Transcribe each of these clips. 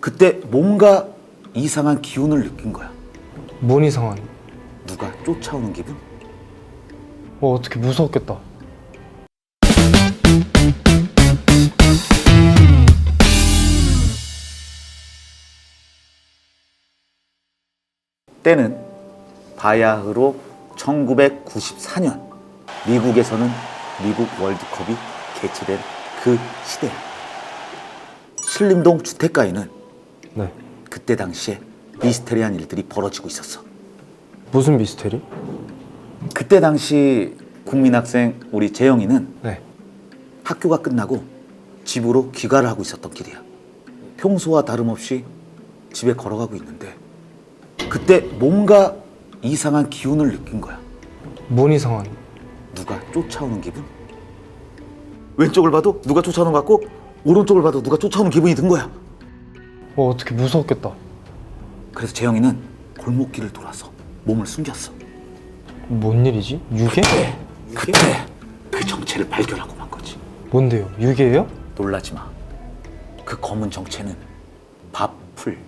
그때 뭔가 이상한 기운을 느낀 거야. 뭔 이상한? 누가 쫓아오는 기분? 어 어떻게 무서웠겠다. 때는 바야흐로 1994년 미국에서는 미국 월드컵이 개최된 그 시대야. 신림동 주택가에는 네. 그때 당시에 미스테리한 일들이 벌어지고 있었어. 무슨 미스테리? 그때 당시 국민학생 우리 재영이는 네. 학교가 끝나고 집으로 귀가를 하고 있었던 길이야. 평소와 다름없이 집에 걸어가고 있는데 그때 뭔가 이상한 기운을 느낀 거야. 뭔 이상한? 누가 쫓아오는 기분? 왼쪽을 봐도 누가 쫓아오는 것 같고 오른쪽을 봐도 누가 쫓아오는 기분이 든 거야. 어 어떻게 무서웠겠다. 그래서 재영이는 골목길을 돌아서 몸을 숨겼어. 뭔 일이지? 유괴? 그때 그 정체를 발견하고 만 거지. 뭔데요? 유괴예요? 놀라지 마. 그 검은 정체는 밥풀.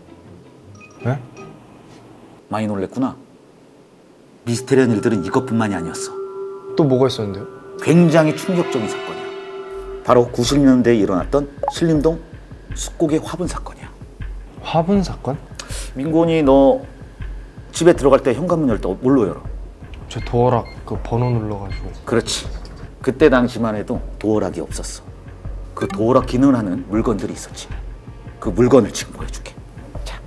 네? 많이 놀랬구나. 미스테리한 일들은 이것뿐만이 아니었어. 또 뭐가 있었는데요? 굉장히 충격적인 사건이야. 바로 90년대에 일어났던 신림동 숫곡의 화분 사건이야. 화분 사건? 민곤이 너 집에 들어갈 때 현관문 열 때 뭘로 열어? 저 도어락 그 번호 눌러가지고 그렇지. 그때 당시만 해도 도어락이 없었어. 그 도어락 기능을 하는 물건들이 있었지. 그 물건을 지금 보여줄게. 자,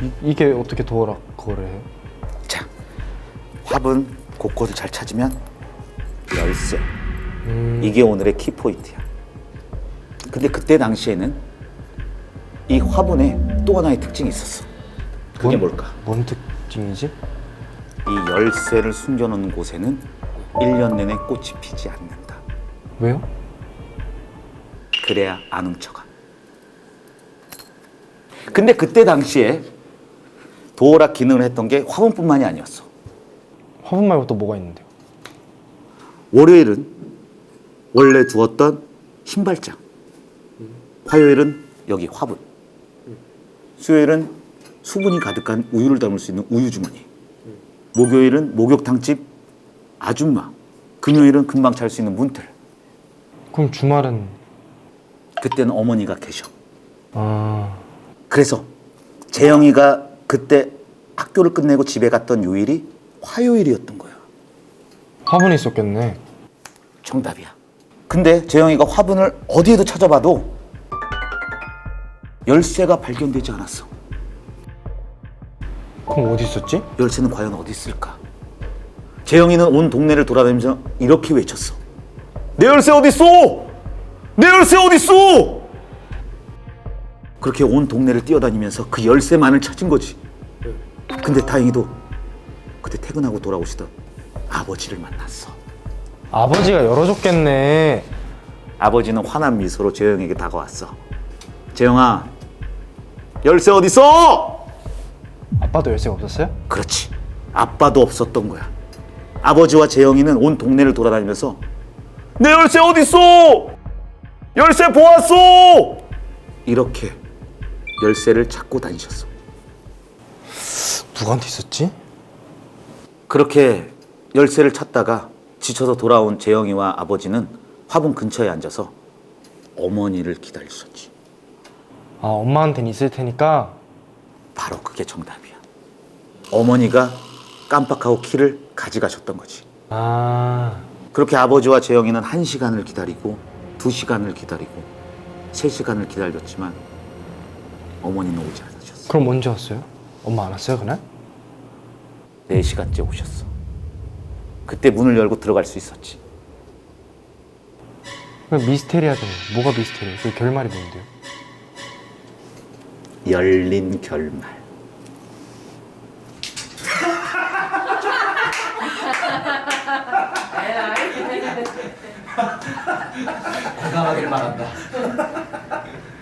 이, 이게 어떻게 도어락 그거를 해요? 자, 화분 곳곳을 잘 찾으면 열쇠. 음, 이게 오늘의 키포인트야. 근데 그때 당시에는 이 화분에 또 하나의 특징이 있었어. 그게 뭔- 뭘까? 뭔 특징이지? 이 열쇠를 숨겨놓은 곳에는 1년 내내 꽃이 피지 않는다. 왜요? 그래야 안 훔쳐가. 근데 그때 당시에 도어락 기능을 했던 게 화분뿐만이 아니었어. 화분 말고 또 뭐가 있는데요? 월요일은 원래 두었던 신발장. 화요일은 여기 화분. 수요일은 수분이 가득한 우유를 담을 수 있는 우유 주머니. 목요일은 목욕탕집 아줌마. 금요일은 금방 잘 수 있는 문틀. 그럼 주말은 그때는 어머니가 계셔. 아 그래서 재영이가 그때 학교를 끝내고 집에 갔던 요일이 화요일이었던 거야. 화분이 있었겠네. 정답이야. 근데 재영이가 화분을 어디에도 찾아봐도 열쇠가 발견되지 않았어. 그럼 어디 있었지? 열쇠는 과연 어디 있을까? 재영이는 온 동네를 돌아다니면서 이렇게 외쳤어. 내 열쇠 어디 있어? 내 열쇠 어디 있어? 그렇게 온 동네를 뛰어다니면서 그 열쇠만을 찾은 거지. 근데 다행히도 그때 퇴근하고 돌아오시던 아버지를 만났어. 아버지가 열어줬겠네. 아버지는 환한 미소로 재영에게 다가왔어. 재영아, 열쇠 어디 있어? 아빠도 열쇠가 없었어요? 그렇지. 아빠도 없었던 거야. 아버지와 재영이는 온 동네를 돌아다니면서 내 열쇠 어디 있어? 열쇠 보았어. 이렇게 열쇠를 찾고 다니셨어. 누구한테 있었지? 그렇게 열쇠를 찾다가 지쳐서 돌아온 재영이와 아버지는 화분 근처에 앉아서 어머니를 기다리셨지. 아 엄마한테는 있을 테니까 바로 그게 정답이야. 어머니가 깜빡하고 키를 가져가셨던 거지. 아 그렇게 아버지와 재영이는 한 시간을 기다리고 두 시간을 기다리고 세 시간을 기다렸지만 어머니는 오지 않으셨어. 그럼 언제 왔어요? 엄마 안 왔어요 그날? 네 시간째 오셨어. 그때 문을 열고 들어갈 수 있었지. 미스테리하더니 뭐가 미스테리? 그 결말이 뭔데요? 열린 결말. 건강하길 바란다.